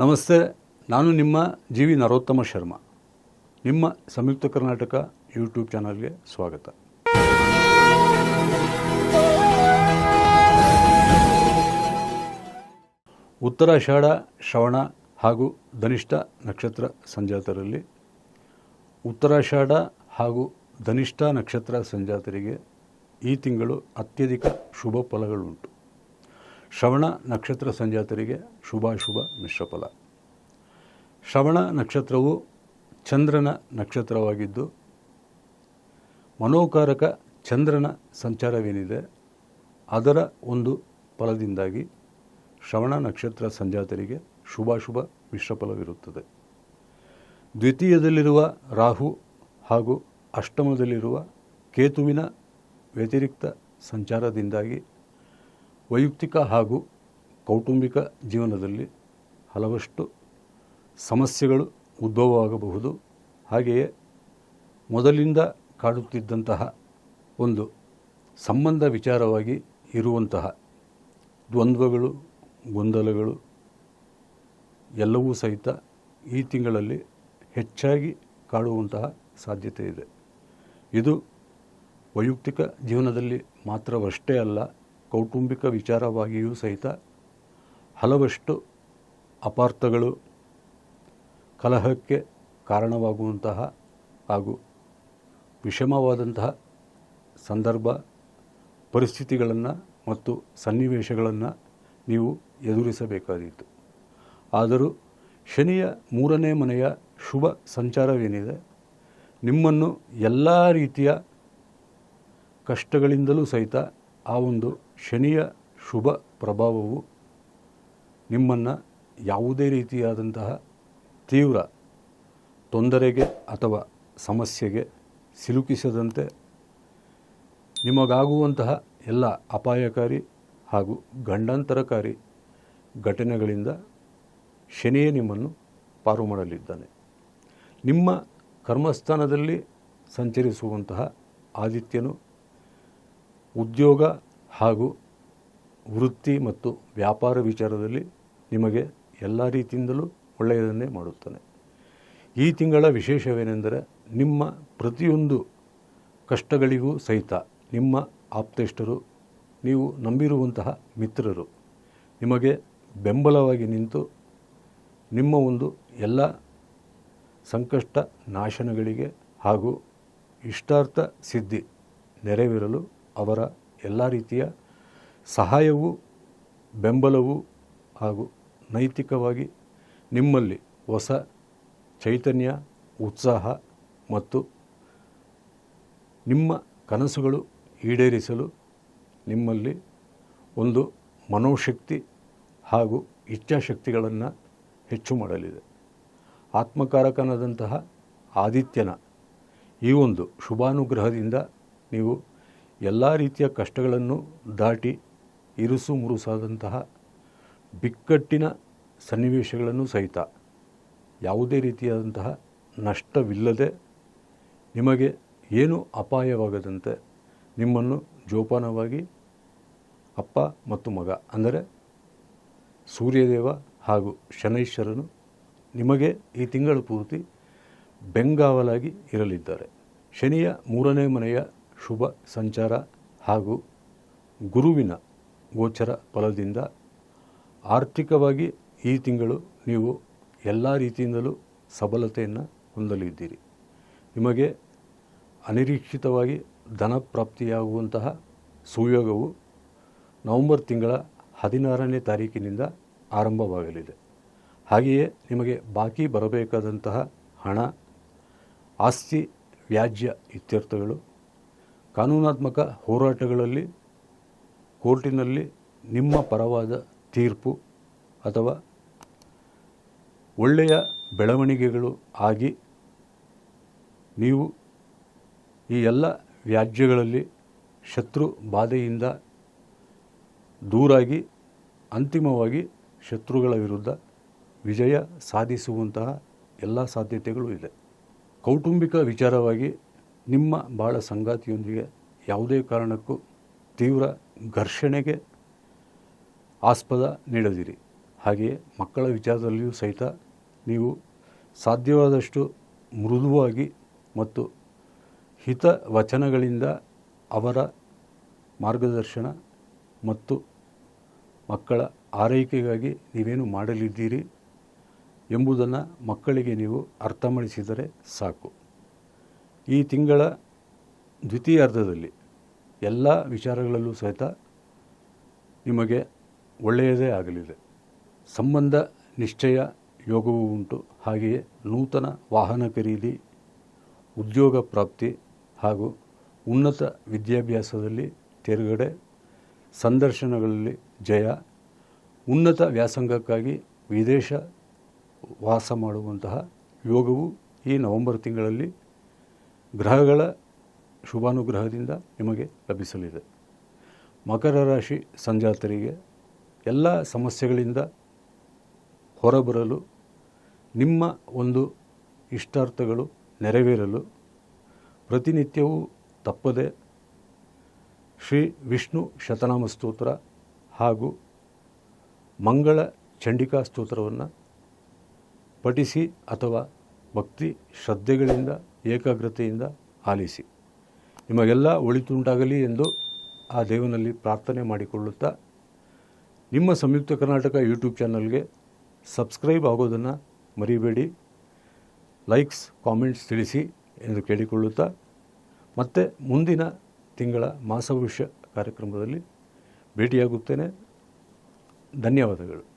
ನಮಸ್ತೆ, ನಾನು ನಿಮ್ಮ ಜಿ ವಿ ನರೋತ್ತಮ ಶರ್ಮಾ. ನಿಮ್ಮ ಸಂಯುಕ್ತ ಕರ್ನಾಟಕ ಯೂಟ್ಯೂಬ್ ಚಾನಲ್ಗೆ ಸ್ವಾಗತ. ಉತ್ತರಾಷಾಢ ಶ್ರವಣ ಹಾಗೂ ಧನಿಷ್ಠ ನಕ್ಷತ್ರ ಸಂಜಾತರಲ್ಲಿ ಉತ್ತರಾಷಾಢ ಹಾಗೂ ಧನಿಷ್ಠ ನಕ್ಷತ್ರ ಸಂಜಾತರಿಗೆ ಈ ತಿಂಗಳು ಅತ್ಯಧಿಕ ಶುಭ ಫಲಗಳುಂಟು. ಶ್ರವಣ ನಕ್ಷತ್ರ ಸಂಜಾತರಿಗೆ ಶುಭಾಶುಭ ಮಿಶ್ರಫಲ ಶ್ರವಣ ನಕ್ಷತ್ರವು ಚಂದ್ರನ ನಕ್ಷತ್ರವಾಗಿದ್ದು, ಮನೋಕಾರಕ ಚಂದ್ರನ ಸಂಚಾರವೇನಿದೆ, ಅದರ ಒಂದು ಫಲದಿಂದಾಗಿ ಶ್ರವಣ ನಕ್ಷತ್ರ ಸಂಜಾತರಿಗೆ ಶುಭಾಶುಭ ಮಿಶ್ರಫಲವಿರುತ್ತದೆ ದ್ವಿತೀಯದಲ್ಲಿರುವ ರಾಹು ಹಾಗೂ ಅಷ್ಟಮದಲ್ಲಿರುವ ಕೇತುವಿನ ವ್ಯತಿರಿಕ್ತ ಸಂಚಾರದಿಂದಾಗಿ ವೈಯಕ್ತಿಕ ಹಾಗೂ ಕೌಟುಂಬಿಕ ಜೀವನದಲ್ಲಿ ಹಲವಷ್ಟು ಸಮಸ್ಯೆಗಳು ಉದ್ಭವವಾಗಬಹುದು. ಹಾಗೆಯೇ ಮೊದಲಿಂದ ಕಾಡುತ್ತಿದ್ದಂತಹ ಒಂದು ಸಂಬಂಧ ವಿಚಾರವಾಗಿ ಇರುವಂತಹ ದ್ವಂದ್ವಗಳು, ಗೊಂದಲಗಳು ಎಲ್ಲವೂ ಸಹಿತ ಈ ತಿಂಗಳಲ್ಲಿ ಹೆಚ್ಚಾಗಿ ಕಾಡುವಂತಹ ಸಾಧ್ಯತೆ ಇದೆ. ಇದು ವೈಯಕ್ತಿಕ ಜೀವನದಲ್ಲಿ ಮಾತ್ರವಷ್ಟೇ ಅಲ್ಲ ಕೌಟುಂಬಿಕ ವಿಚಾರವಾಗಿಯೂ ಸಹಿತ ಹಲವಷ್ಟು ಅಪಾರ್ಥಗಳು ಕಲಹಕ್ಕೆ ಕಾರಣವಾಗುವಂತಹ ಹಾಗೂ ವಿಷಮವಾದಂತಹ ಸಂದರ್ಭ, ಪರಿಸ್ಥಿತಿಗಳನ್ನು ಮತ್ತು ಸನ್ನಿವೇಶಗಳನ್ನು ನೀವು ಎದುರಿಸಬೇಕಾದೀತು. ಆದರೂ ಶನಿಯ ಮೂರನೇ ಮನೆಯ ಶುಭ ಸಂಚಾರವೇನಿದೆ? ನಿಮ್ಮನ್ನು ಎಲ್ಲ ರೀತಿಯ ಕಷ್ಟಗಳಿಂದಲೂ ಸಹಿತ ಆ ಒಂದು ಶನಿಯ ಶುಭ ಪ್ರಭಾವವು ನಿಮ್ಮನ್ನು ಯಾವುದೇ ರೀತಿಯಾದಂತಹ ತೀವ್ರ ತೊಂದರೆಗೆ ಅಥವಾ ಸಮಸ್ಯೆಗೆ ಸಿಲುಕಿಸದಂತೆ ನಿಮಗಾಗುವಂತಹ ಎಲ್ಲ ಅಪಾಯಕಾರಿ ಹಾಗೂ ಗಂಡಾಂತರಕಾರಿ ಘಟನೆಗಳಿಂದ ಶನಿಯೇ ನಿಮ್ಮನ್ನು ಪಾರು ಮಾಡಲಿದ್ದಾನೆ. ನಿಮ್ಮ ಕರ್ಮಸ್ಥಾನದಲ್ಲಿ ಸಂಚರಿಸುವಂತಹ ಆದಿತ್ಯನು ಉದ್ಯೋಗ ಹಾಗೂ ವೃತ್ತಿ ಮತ್ತು ವ್ಯಾಪಾರ ವಿಚಾರದಲ್ಲಿ ನಿಮಗೆ ಎಲ್ಲ ರೀತಿಯಿಂದಲೂ ಒಳ್ಳೆಯದನ್ನೇ ಮಾಡುತ್ತಾನೆ. ಈ ತಿಂಗಳ ವಿಶೇಷವೇನೆಂದರೆ ನಿಮ್ಮ ಪ್ರತಿಯೊಂದು ಕಷ್ಟಗಳಿಗೂ ಸಹಿತ ನಿಮ್ಮ ಆಪ್ತೇಷ್ಟರು, ನೀವು ನಂಬಿರುವಂತಹ ಮಿತ್ರರು, ನಿಮಗೆ ಬೆಂಬಲವಾಗಿ ನಿಂತು ನಿಮ್ಮ ಒಂದು ಎಲ್ಲ ಸಂಕಷ್ಟ ನಾಶನಗಳಿಗೆ ಹಾಗೂ ಇಷ್ಟಾರ್ಥ ಸಿದ್ಧಿ ನೆರವೇರಲು ಅವರ ಎಲ್ಲ ರೀತಿಯ ಸಹಾಯವೂ, ಬೆಂಬಲವೂ ಹಾಗೂ ನೈತಿಕವಾಗಿ ನಿಮ್ಮಲ್ಲಿ ಹೊಸ ಚೈತನ್ಯ, ಉತ್ಸಾಹ ಮತ್ತು ನಿಮ್ಮ ಕನಸುಗಳು ಈಡೇರಿಸಲು ನಿಮ್ಮಲ್ಲಿ ಒಂದು ಮನೋಶಕ್ತಿ ಹಾಗೂ ಇಚ್ಛಾಶಕ್ತಿಗಳನ್ನು ಹೆಚ್ಚು ಮಾಡಲಿದೆ. ಆತ್ಮಕಾರಕನಾದಂತಹ ಆದಿತ್ಯನ ಈ ಒಂದು ಶುಭಾನುಗ್ರಹದಿಂದ ನೀವು ಎಲ್ಲ ರೀತಿಯ ಕಷ್ಟಗಳನ್ನು ದಾಟಿ ಇರುಸು ಮುರುಸಾದಂತಹ ಬಿಕ್ಕಟ್ಟಿನ ಸನ್ನಿವೇಶಗಳನ್ನು ಸಹಿತ ಯಾವುದೇ ರೀತಿಯಾದಂತಹ ನಷ್ಟವಿಲ್ಲದೆ ನಿಮಗೆ ಏನು ಅಪಾಯವಾಗದಂತೆ ನಿಮ್ಮನ್ನು ಜೋಪಾನವಾಗಿ ಅಪ್ಪ ಮತ್ತು ಮಗ, ಅಂದರೆ ಸೂರ್ಯದೇವ ಹಾಗೂ ಶನೈಶ್ವರನು ನಿಮಗೆ ಈ ತಿಂಗಳು ಪೂರ್ತಿ ಬೆಂಗಾವಲಾಗಿ ಇರಲಿದ್ದಾರೆ. ಶನಿಯ ಮೂರನೇ ಮನೆಯ ಶುಭ ಸಂಚಾರ ಹಾಗೂ ಗುರುವಿನ ಗೋಚರ ಫಲದಿಂದ ಆರ್ಥಿಕವಾಗಿ ಈ ತಿಂಗಳು ನೀವು ಎಲ್ಲ ರೀತಿಯಿಂದಲೂ ಸಬಲತೆಯನ್ನು ಹೊಂದಲಿದ್ದೀರಿ. ನಿಮಗೆ ಅನಿರೀಕ್ಷಿತವಾಗಿ ಧನ ಪ್ರಾಪ್ತಿಯಾಗುವಂತಹ ಸುಯೋಗವು ನವೆಂಬರ್ ತಿಂಗಳ ಹದಿನಾರನೇ ತಾರೀಕಿನಿಂದ ಆರಂಭವಾಗಲಿದೆ. ಹಾಗೆಯೇ ನಿಮಗೆ ಬಾಕಿ ಬರಬೇಕಾದಂತಹ ಹಣ, ಆಸ್ತಿ, ವ್ಯಾಜ್ಯ ಇತ್ಯರ್ಥಗಳು ಕಾನೂನಾತ್ಮಕ ಹೋರಾಟಗಳಲ್ಲಿ, ಕೋರ್ಟಿನಲ್ಲಿ ನಿಮ್ಮ ಪರವಾದ ತೀರ್ಪು ಅಥವಾ ಒಳ್ಳೆಯ ಬೆಳವಣಿಗೆಗಳು ಆಗಿ ನೀವು ಈ ಎಲ್ಲ ವ್ಯಾಜ್ಯಗಳಲ್ಲಿ ಶತ್ರು ಬಾಧೆಯಿಂದ ದೂರಾಗಿ, ಅಂತಿಮವಾಗಿ ಶತ್ರುಗಳ ವಿರುದ್ಧ ವಿಜಯ ಸಾಧಿಸುವಂತಹ ಎಲ್ಲ ಸಾಧ್ಯತೆಗಳು ಇದೆ. ಕೌಟುಂಬಿಕ ವಿಚಾರವಾಗಿ ನಿಮ್ಮ ಬಾಳ ಸಂಗಾತಿಯೊಂದಿಗೆ ಯಾವುದೇ ಕಾರಣಕ್ಕೂ ತೀವ್ರ ಘರ್ಷಣೆಗೆ ಆಸ್ಪದ ನೀಡದಿರಿ. ಹಾಗೆಯೇ ಮಕ್ಕಳ ವಿಚಾರದಲ್ಲಿಯೂ ಸಹಿತ ನೀವು ಸಾಧ್ಯವಾದಷ್ಟು ಮೃದುವಾಗಿ ಮತ್ತು ಹಿತ ವಚನಗಳಿಂದ ಅವರ ಮಾರ್ಗದರ್ಶನ ಮತ್ತು ಮಕ್ಕಳ ಆರೈಕೆಗಾಗಿ ನೀವೇನು ಮಾಡಲಿದ್ದೀರಿ ಎಂಬುದನ್ನು ಮಕ್ಕಳಿಗೆ ನೀವು ಅರ್ಥ ಮಾಡಿಸಿದರೆ ಸಾಕು. ಈ ತಿಂಗಳ ದ್ವಿತೀಯಾರ್ಧದಲ್ಲಿ ಎಲ್ಲ ವಿಚಾರಗಳಲ್ಲೂ ಸಹಿತ ನಿಮಗೆ ಒಳ್ಳೆಯದೇ ಆಗಲಿದೆ. ಸಂಬಂಧ, ನಿಶ್ಚಯ, ಯೋಗವೂ ಉಂಟು. ಹಾಗೆಯೇ ನೂತನ ವಾಹನ ಖರೀದಿ, ಉದ್ಯೋಗ ಪ್ರಾಪ್ತಿ ಹಾಗೂ ಉನ್ನತ ವಿದ್ಯಾಭ್ಯಾಸದಲ್ಲಿ ತೇರ್ಗಡೆ, ಸಂದರ್ಶನಗಳಲ್ಲಿ ಜಯ, ಉನ್ನತ ವ್ಯಾಸಂಗಕ್ಕಾಗಿ ವಿದೇಶ ವಾಸ ಮಾಡುವಂತಹ ಯೋಗವು ಈ ನವೆಂಬರ್ ತಿಂಗಳಲ್ಲಿ ಗ್ರಹಗಳ ಶುಭಾನುಗ್ರಹದಿಂದ ನಿಮಗೆ ಲಭಿಸಲಿದೆ. ಮಕರ ರಾಶಿ ಸಂಜಾತರಿಗೆ ಎಲ್ಲ ಸಮಸ್ಯೆಗಳಿಂದ ಹೊರಬರಲು, ನಿಮ್ಮ ಒಂದು ಇಷ್ಟಾರ್ಥಗಳು ನೆರವೇರಲು ಪ್ರತಿನಿತ್ಯವೂ ತಪ್ಪದೆ ಶ್ರೀ ವಿಷ್ಣು ಶತನಾಮ ಸ್ತೋತ್ರ ಹಾಗೂ ಮಂಗಳ ಚಂಡಿಕಾ ಸ್ತೋತ್ರವನ್ನು ಪಠಿಸಿ ಅಥವಾ ಭಕ್ತಿ ಶ್ರದ್ಧೆಗಳಿಂದ ಏಕಾಗ್ರತೆಯಿಂದ ಆಲಿಸಿ. ನಿಮಗೆಲ್ಲ ಒಳಿತುಂಟಾಗಲಿ ಎಂದು ಆ ದೇವನಲ್ಲಿ ಪ್ರಾರ್ಥನೆ ಮಾಡಿಕೊಳ್ಳುತ್ತಾ, ನಿಮ್ಮ ಸಂಯುಕ್ತ ಕರ್ನಾಟಕ ಯೂಟ್ಯೂಬ್ ಚಾನಲ್ಗೆ ಸಬ್ಸ್ಕ್ರೈಬ್ ಆಗೋದನ್ನು ಮರಿಬೇಡಿ. ಲೈಕ್ಸ್, ಕಾಮೆಂಟ್ಸ್ ತಿಳಿಸಿ ಎಂದು ಕೇಳಿಕೊಳ್ಳುತ್ತಾ, ಮತ್ತೆ ಮುಂದಿನ ತಿಂಗಳ ಮಾಸಭವಿಷ್ಯ ಕಾರ್ಯಕ್ರಮದಲ್ಲಿ ಭೇಟಿಯಾಗುತ್ತೇನೆ. ಧನ್ಯವಾದಗಳು.